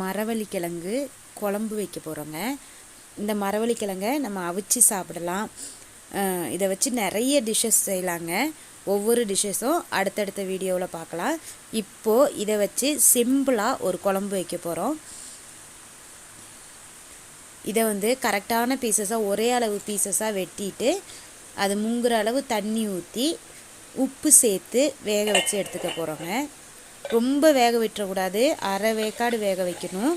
மரவள்ளிக்கிழங்கு குழம்பு வைக்க போகிறோங்க இந்த மரவள்ளிக்கிழங்கை நம்ம அவிச்சு சாப்பிடலாம். இதை வச்சு நிறைய டிஷ்ஷஸ் செய்யலாங்க. ஒவ்வொரு டிஷ்ஷஸும் அடுத்தடுத்த வீடியோவில் பார்க்கலாம். இப்போது இதை வச்சு சிம்பிளாக ஒரு குழம்பு வைக்க போகிறோம் இதை வந்து கரெக்டான பீசஸாக ஒரே அளவு பீசஸாக வெட்டிட்டு அது முங்குற அளவு தண்ணி ஊற்றி உப்பு சேர்த்து வேக வச்சு எடுத்துக்க போகிறோங்க ரொம்ப வேக விட்டுறக்கூடாது. அரை வேக்காடு வேக வைக்கணும்.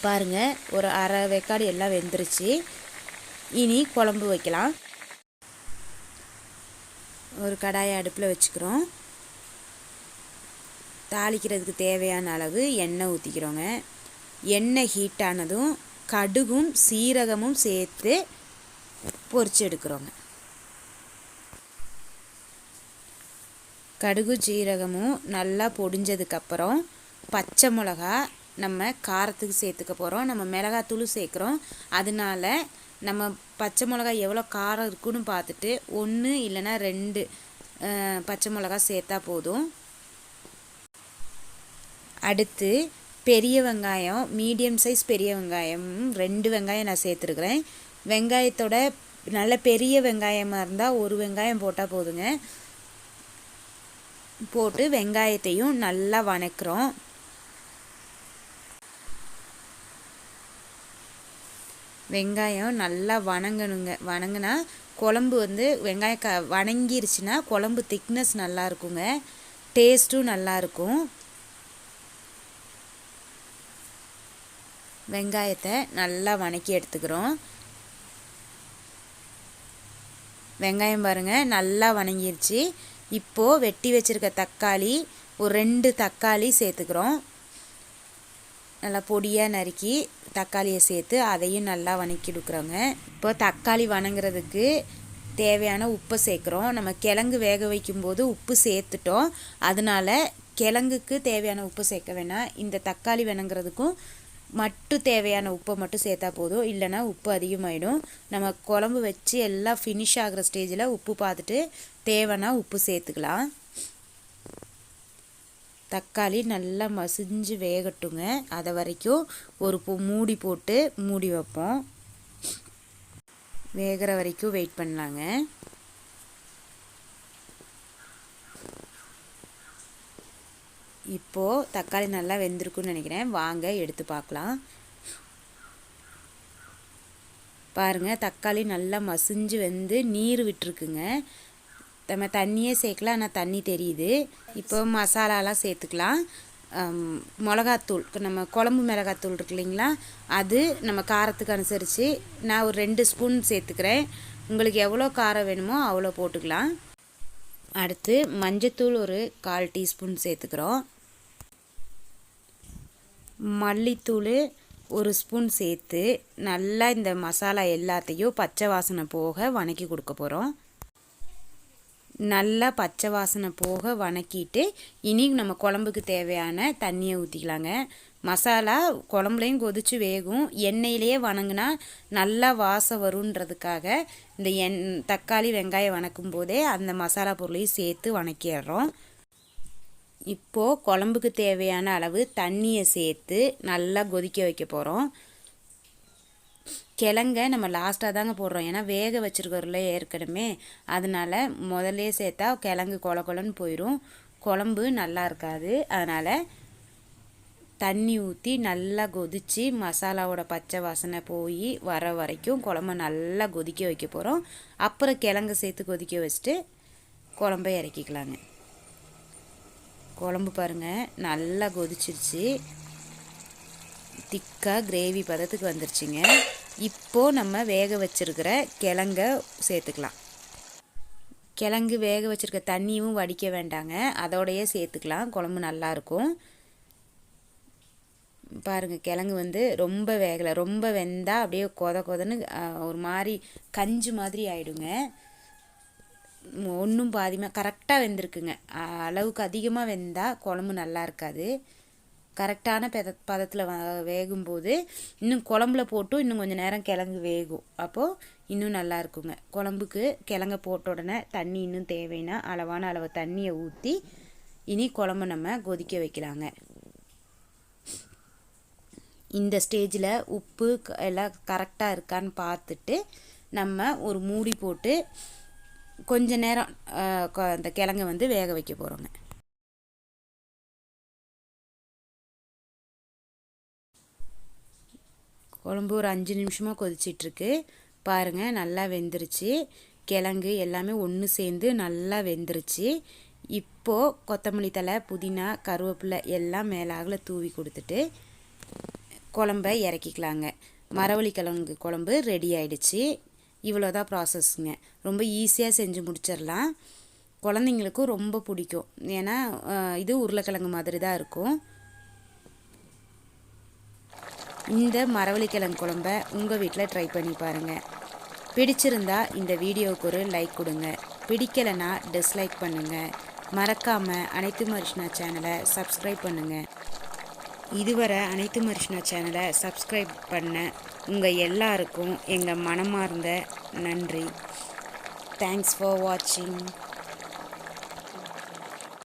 பாருங்கள் ஒரு அரை வேக்காடு எல்லாம் வெந்துருச்சு. இனி குழம்பு வைக்கலாம். ஒரு கடாயை அடுப்பில் வச்சுக்கிறோம். தாளிக்கிறதுக்கு தேவையான அளவு எண்ணெய் ஊற்றிக்கிறோங்க எண்ணெய் ஹீட்டானதும் கடுகும் சீரகமும் சேர்த்து பொரிச்சு எடுக்கிறோங்க. கடுகு ஜீரகமும் நல்லா பொடிஞ்சதுக்கப்புறம் பச்சை மிளகா நம்ம காரத்துக்கு சேர்த்துக்க போகிறோம் நம்ம மிளகாத்தூள் சேர்க்குறோம். அதனால நம்ம பச்சை மிளகா எவ்வளோ காரம் இருக்குன்னு பார்த்துட்டு ஒன்று இல்லைன்னா ரெண்டு பச்சை மிளகா சேர்த்தா போதும். அடுத்து பெரிய வெங்காயம் மீடியம் சைஸ் பெரிய வெங்காயம் ரெண்டு வெங்காயம் நான் சேர்த்துருக்குறேன். வெங்காயத்தோட நல்ல பெரிய வெங்காயமாக இருந்தால் ஒரு வெங்காயம் போட்டால் போதுங்க. போட்டு வெங்காயத்தையும் நல்லா வணக்கிறோம். வெங்காயம் நல்லா வணங்கணுங்க. வணங்கினா குழம்பு வந்து வெங்காயம் க வணங்கிருச்சுன்னா குழம்பு திக்னஸ் நல்லா இருக்குங்க. டேஸ்ட்டும் நல்லாயிருக்கும் வெங்காயத்தை நல்லா வணக்கி எடுத்துக்கிறோம். வெங்காயம் பாருங்கள் நல்லா வணங்கிருச்சு. இப்போது வெட்டி வச்சுருக்க தக்காளி ஒரு ரெண்டு தக்காளி சேர்த்துக்கிறோம். நல்லா பொடியாக நறுக்கி தக்காளியை சேர்த்து அதையும் நல்லா வணக்கி கொடுக்குறோங்க இப்போ தக்காளி வணங்குறதுக்கு தேவையான உப்பை சேர்க்குறோம். நம்ம கிழங்கு வேக வைக்கும்போது உப்பு சேர்த்துட்டோம். அதனால் கிழங்குக்கு தேவையான உப்பு சேர்க்க வேணாம். இந்த தக்காளி வணங்குறதுக்கும் மட்டும் தேவையான உப்பை மட்டும் சேர்த்தா போதும். இல்லைனா உப்பு அதிகமாகிடும் நம்ம குழம்பு வச்சு எல்லாம் ஃபினிஷ் ஆகிற ஸ்டேஜில் உப்பு பார்த்துட்டு தேவைன்னா உப்பு சேர்த்துக்கலாம். தக்காளி நல்லா மசிஞ்சு வேகட்டுங்க. அதை வரைக்கும் ஒரு மூடி போட்டு மூடி வைப்போம். வேகிற வரைக்கும் வெயிட் பண்ணலாங்க. இப்போது தக்காளி நல்லா வெந்திருக்குன்னு நினைக்கிறேன். வாங்க எடுத்து பார்க்கலாம். பாருங்கள் தக்காளி நல்லா மசிஞ்சு வந்து நீர் விட்டுருக்குங்க. நம்ம தண்ணியே சேர்க்கல ஆனால் தண்ணி தெரியுது. இப்போ மசாலாலாம் சேர்த்துக்கலாம். மிளகாத்தூள் நம்ம குழம்பு மிளகாத்தூள் இருக்கு இல்லைங்களா? அது நம்ம காரத்துக்கு அனுசரித்து நான் ஒரு ரெண்டு ஸ்பூன் சேர்த்துக்கிறேன். உங்களுக்கு எவ்வளோ காரம் வேணுமோ அவ்வளோ போட்டுக்கலாம். அடுத்து மஞ்சத்தூள் ஒரு கால் டீஸ்பூன் சேர்த்துக்கிறோம். மல்லித்தூள் ஒரு ஸ்பூன் சேர்த்து நல்லா இந்த மசாலா எல்லாத்தையும் பச்சை வாசனை போக வணக்கி கொடுக்க போகிறோம் நல்லா பச்சை வாசனை போக வணக்கிட்டு இனி நம்ம குழம்புக்கு தேவையான தண்ணியை ஊற்றிக்கலாங்க மசாலா குழம்புலையும் கொதித்து வேகும். எண்ணெயிலேயே வணங்கினா நல்லா வாசம் வருன்றதுக்காக இந்த எண் தக்காளி வெங்காயம் வணக்கும் போதே அந்த மசாலா பொருளையும் சேர்த்து வணக்கிடுறோம். இப்போது குழம்புக்கு தேவையான அளவு தண்ணியை சேர்த்து நல்லா கொதிக்க வைக்க போகிறோம் கிழங்க நம்ம லாஸ்ட்டாக தாங்க போடுறோம். ஏன்னா வேக வச்சுருக்கிறதுல ஏற்கனவே. அதனால் முதல்ல சேர்த்தா கிழங்கு கொல கொலன்னு போயிடும் குழம்பு நல்லா இருக்காது. அதனால் தண்ணி ஊற்றி நல்லா கொதித்து மசாலாவோட பச்சை வாசனை போய் வர வரைக்கும் குழம்ப நல்லா கொதிக்க வைக்க போகிறோம் அப்புறம் கிழங்கு சேர்த்து கொதிக்க வச்சுட்டு குழம்ப இறக்கிக்கலாங்க. குழம்பு பாருங்கள் நல்லா கொதிச்சிருச்சு. திக்காக கிரேவி பதத்துக்கு வந்துருச்சுங்க. இப்போது நம்ம வேக வச்சுருக்கிற கிழங்க சேர்த்துக்கலாம். கிழங்கு வேக வச்சுருக்க தண்ணியும் வடிக்க வேண்டாங்க. அதோடையே சேர்த்துக்கலாம். குழம்பு நல்லாயிருக்கும் பாருங்கள் கிழங்கு வந்து ரொம்ப வேகலை. ரொம்ப வெந்தால் அப்படியே கொத கொதன்னு ஒரு மாதிரி கஞ்சி மாதிரி ஆகிடுங்க ஒன்றும் பாதிமாக கரெக்டாக வெந்திருக்குங்க. அளவுக்கு அதிகமாக வெந்தால் குழம்பு நல்லா இருக்காது. கரெக்டான பத பதத்தில் வேகும்போது இன்னும் குழம்புல போட்டு இன்னும் கொஞ்சம் நேரம் கிழங்கு வேகும். அப்போது இன்னும் நல்லா இருக்குங்க. குழம்புக்கு கிழங்க போட்ட உடனே தண்ணி இன்னும் தேவைன்னா அளவான அளவு தண்ணியை ஊற்றி இனி குழம்பு நம்ம கொதிக்க வைக்கலாங்க. இந்த ஸ்டேஜில் உப்பு எல்லாம் கரெக்டாக இருக்கான்னு பார்த்துட்டு நம்ம ஒரு மூடி போட்டு கொஞ்ச நேரம் அந்த கிழங்கு வந்து வேக வைக்க போகிறோங்க குழம்பு ஒரு அஞ்சு நிமிஷமாக கொதிச்சிட்ருக்கு. பாருங்கள் நல்லா வெந்துருச்சு. கிழங்கு எல்லாமே ஒன்று சேர்ந்து நல்லா வெந்துருச்சு. இப்போது கொத்தமல்லி தழை புதினா கருவேப்பிலை எல்லாம் மேலாகில் தூவி கொடுத்துட்டு குழம்ப இறக்கிக்கலாங்க. மரவள்ளி கிழங்கு குழம்பு ரெடி ஆயிடுச்சு. இவ்வளோதான் ப்ராசஸ்ங்க ரொம்ப ஈஸியாக செஞ்சு முடிச்சிடலாம். குழந்தைங்களுக்கும் ரொம்ப பிடிக்கும். ஏன்னா இது உருளைக்கிழங்கு மாதிரி தான் இருக்கும். இந்த மரவள்ளிக்கிழங்கு குழம்ப உங்கள் வீட்டில் ட்ரை பண்ணி பாருங்கள் பிடிச்சிருந்தா இந்த வீடியோவுக்கு ஒரு லைக் கொடுங்க. பிடிக்கலைன்னா டிஸ்லைக் பண்ணுங்கள் மறக்காமல் அனைத்து மரிஷ்னா சேனலை சப்ஸ்கிரைப் பண்ணுங்கள் இதுவரை அனைத்து மரிஷ்னா சேனலை சப்ஸ்கிரைப் பண்ண உங்கள் எல்லாருக்கும் எங்கள் மனமார்ந்த நன்றி. தேங்க்ஸ் ஃபார் வாட்சிங்